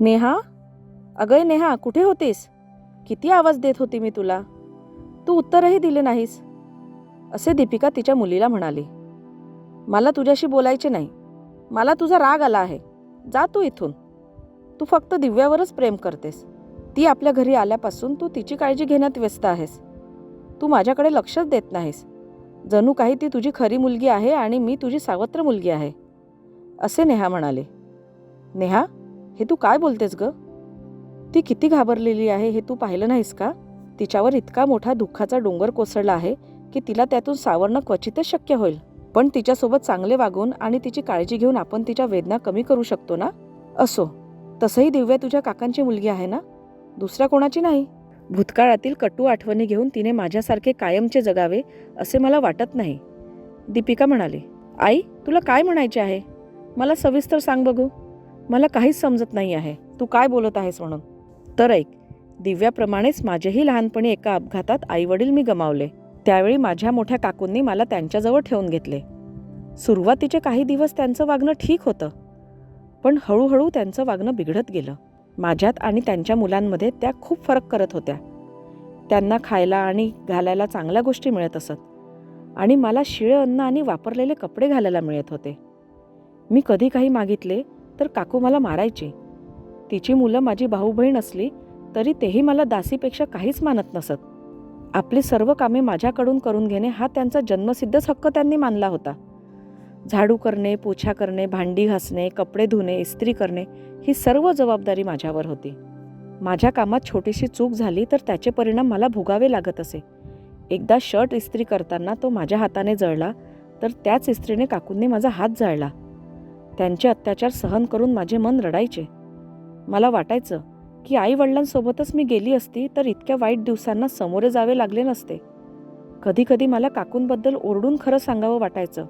नेहा? अगं नेहा कुठे होतीस? किती आवाज देत होती मी तुला. तू उत्तरही दिले नाहीस. असे दीपिका तिच्या मुलीला म्हणाली. मला तुझ्याशी बोलायचे नाही. मला तुझा राग आला आहे. जा तू इथून. तू फक्त दिव्यावरच प्रेम करतेस. ती आपल्या घरी आल्यापासून तू तिची काळजी घेण्यात व्यस्त आहेस. तू माझ्याकडे लक्षच देत नाहीस. जणू काही ती तुझी खरी मुलगी आहे आणि मी तुझी सावत्र मुलगी आहे. असे नेहा म्हणाले. नेहा? हे तू काय बोलतेस ग? ती किती घाबरलेली आहे हे तू पाहिलं नाहीस का? तिच्यावर इतका मोठा दुःखाचा डोंगर कोसळला आहे की तिला त्यातून सावरणं क्वचितच शक्य होईल. पण तिच्यासोबत चांगले वागून आणि तिची काळजी घेऊन आपण तिच्या वेदना कमी करू शकतो ना? असो. तसंही दिव्या तुझ्या काकांची मुलगी आहे ना? दुसऱ्या कोणाची नाही? भूतकाळातील कटू आठवणी घेऊन तिने माझ्यासारखे कायमचे जगावे असे मला वाटत नाही. दीपिका म्हणाली आई तुला काय म्हणायचे आहे? मला सविस्तर सांग बघू. मला काहीच समजत नाही आहे. तू काय बोलत आहेस म्हणून? तर ऐक. दिव्याप्रमाणेच माझेही लहानपणी एका अपघातात आईवडील मी गमावले. त्यावेळी माझ्या मोठ्या काकूंनी मला त्यांच्याजवळ ठेवून घेतले. सुरुवातीचे काही दिवस त्यांचं वागणं ठीक होतं. पण हळूहळू त्यांचं वागणं बिघडत गेलं. माझ्यात आणि त्यांच्या मुलांमध्ये त्या खूप फरक करत होत्या. त्यांना खायला आणि घालायला चांगल्या गोष्टी मिळत असत. आणि मला शिळे अन्न आणि वापरलेले कपडे घालायला मिळत होते. मी कधी काही मागितले तर काकू मला मारायची. तिची मुलं माझी भाऊ बहीण असली तरी तेही मला दासीपेक्षा काहीच मानत नसत. आपली सर्व कामे माझ्याकडून करून घेणे हा त्यांचा जन्मसिद्धच हक्क त्यांनी मानला होता. झाडू करणे पोछा करणे भांडी घासणे कपडे धुणे इस्त्री करणे ही सर्व जबाबदारी माझ्यावर होती. माझ्या कामात छोटीशी चूक झाली तर त्याचे परिणाम मला भोगावे लागत असे. एकदा शर्ट इस्त्री करताना तो माझ्या हाताने जळला तर त्याच इस्त्रीने काकूंनी माझा हात जाळला. त्यांचे अत्याचार सहन करून माझे मन रडायचे. मला वाटायचं की आई वडिलांसोबतच मी गेली असती तर इतक्या वाईट दिवसांना समोरे जावे लागले नसते. कधीकधी मला काकूंबद्दल ओरडून खरं सांगावं वाटायचं.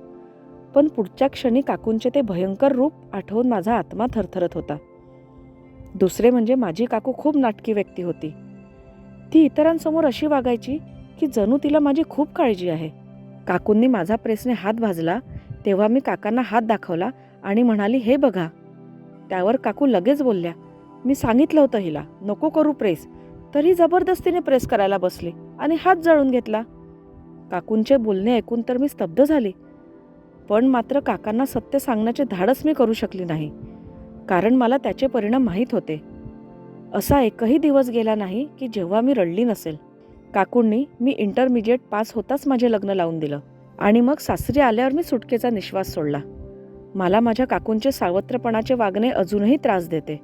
पण पुढच्या क्षणी काकूंचे ते भयंकर रूप आठवून माझा आत्मा थरथरत होता. दुसरे म्हणजे माझी काकू खूप नाटकी व्यक्ती होती. ती इतरांसमोर अशी वागायची की जणू तिला माझी खूप काळजी आहे. काकूंनी माझा प्रेसने हात भाजला तेव्हा मी काकांना हात दाखवला आणि म्हणाली हे बघा. त्यावर काकू लगेच बोलल्या मी सांगितलं होतं हिला नको करू प्रेस. तरी जबरदस्तीने प्रेस करायला बसली आणि हात जळून घेतला. काकूंचे बोलणे ऐकून तर मी स्तब्ध झाले. पण मात्र काकांना सत्य सांगण्याचे धाडस मी करू शकली नाही कारण मला त्याचे परिणाम माहीत होते. असा एकही दिवस गेला नाही की जेव्हा मी रडली नसेल. काकूंनी मी इंटरमिजिएट पास होताच माझे लग्न लावून दिलं आणि मग सासरी आल्यावर मी सुटकेचा निश्वास सोडला. मला माझ्या काकूंचे सावत्रपणाचे वागणे अजूनही त्रास देते.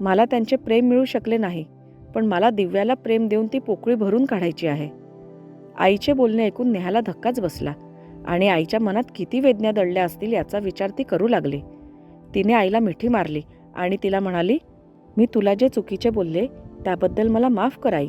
मला त्यांचे प्रेम मिळू शकले नाही पण मला दिव्याला प्रेम देऊन ती पोकळी भरून काढायची आहे. आईचे बोलणे ऐकून नेहाला धक्काच बसला आणि आईच्या मनात किती वेदना दडल्या असतील याचा विचार ती करू लागली. तिने आईला मिठी मारली आणि तिला म्हणाली मी तुला जे चुकीचे बोलले त्याबद्दल मला माफ कराई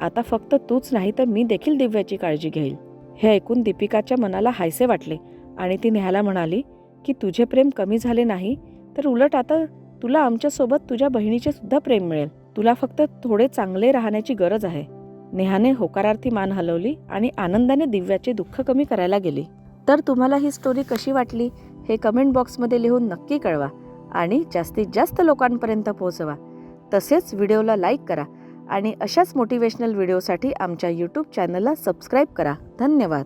आता फक्त तूच नाही तर मी देखील दिव्याची काळजी घेईल. हे ऐकून दीपिकाच्या मनाला हायसे वाटले आणि ती नेहाला म्हणाली की तुझे प्रेम कमी झाले नाही तर उलट आता तुला आमच्यासोबत तुझ्या बहिणीचे सुद्धा प्रेम मिळेल. तुला फक्त थोडे चांगले राहण्याची गरज आहे. नेहाने होकारार्थी मान हलवली आणि आनंदाने दिव्याचे दुःख कमी करायला गेली. तर तुम्हाला ही स्टोरी कशी वाटली हे कमेंट बॉक्समध्ये लिहून नक्की कळवा आणि जास्तीत जास्त लोकांपर्यंत पोहोचवा. तसेच व्हिडिओला लाईक करा आणि अशाच मोटिवेशनल व्हिडिओसाठी आमच्या यूट्यूब चॅनलला सबस्क्राईब करा. धन्यवाद.